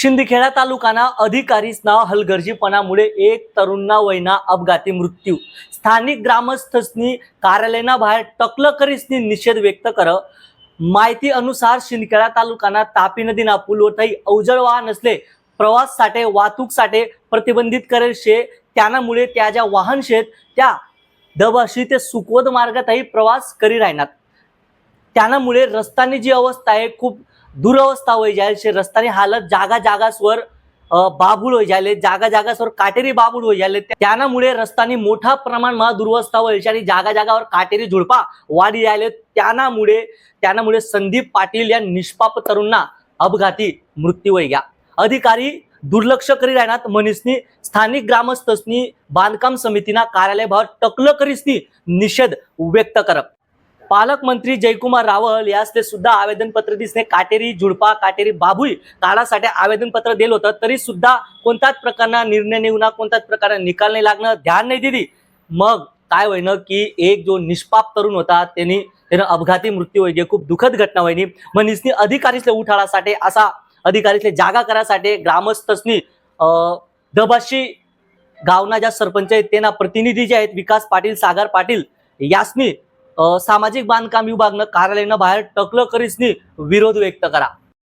शिंदखेडा तालुकाना अधिकारीसना हलगर्जीपणामुळे एक तरुणना वयना अपघाती मृत्यू. स्थानिक ग्रामस्थसनी कार्यालयना बाहेर टकलं करीसनी निषेध व्यक्त कर माहिती अनुसार शिंदखेडा तालुकाना तापी नदीना पुलवरही अवजड वाहन असले प्रवास साठे वाहतूक साठे प्रतिबंधित करेल शे त्यानामुळे त्या ज्या वाहन शेत त्या दबाशी ते सुकवत मार्गातही प्रवास करी राहणार. त्यानामुळे रस्त्यांनी जी अवस्था आहे खूप दुरावस्था होई जाईल शे हालत जागा जागासवर अ, बाबूळ होई जायले जागा जागासवर काटेरी बाबूळ होई जायले. त्यानामुळे रस्त्यानी मोठा प्रमाणमा दुरवस्था होईल आणि जागा जागावर काटेरी झुडपा वाढी जायले. त्यानामुळे त्यानामुळे संदीप पाटील या निष्पाप तरुणना अपघाती मृत्यू होई गया. अधिकारी दुर्लक्ष करी राहणार मनीसनी स्थानिक ग्रामस्थसनी बांधकाम समितीना कार्यालय भावर टकल करीसनी निषेध व्यक्त करत. पालकमंत्री जयकुमार रावल यासले सुद्धा आवेदन पत्र दिसणे काटेरी झुडपा काटेरी बाबुई काढासाठी आवेदन पत्र दिलं होतं. तरी सुद्धा कोणत्याच प्रकारना निर्णय नेऊ ना कोणत्याच प्रकारे निकाल नाही लागणं ध्यान नाही दिली. मग काय होईन की एक जो निष्पाप तरुण होता त्यांनी त्यानं अपघाती मृत्यू होई खूप दुःखद घटना होईनी मनीसनी अधिकारीसले उठाडासाठी असा अधिकारीसले जागा करासाठी ग्रामस्थसनी दबाशी गावना ज्या सरपंच आहेत त्यांना प्रतिनिधी जे आहेत विकास पाटील सागर पाटील यासनी सामाजिक बांधकाम विभागनं कार्यालयानं बाहेर टकलं करीसनी विरोध व्यक्त करा.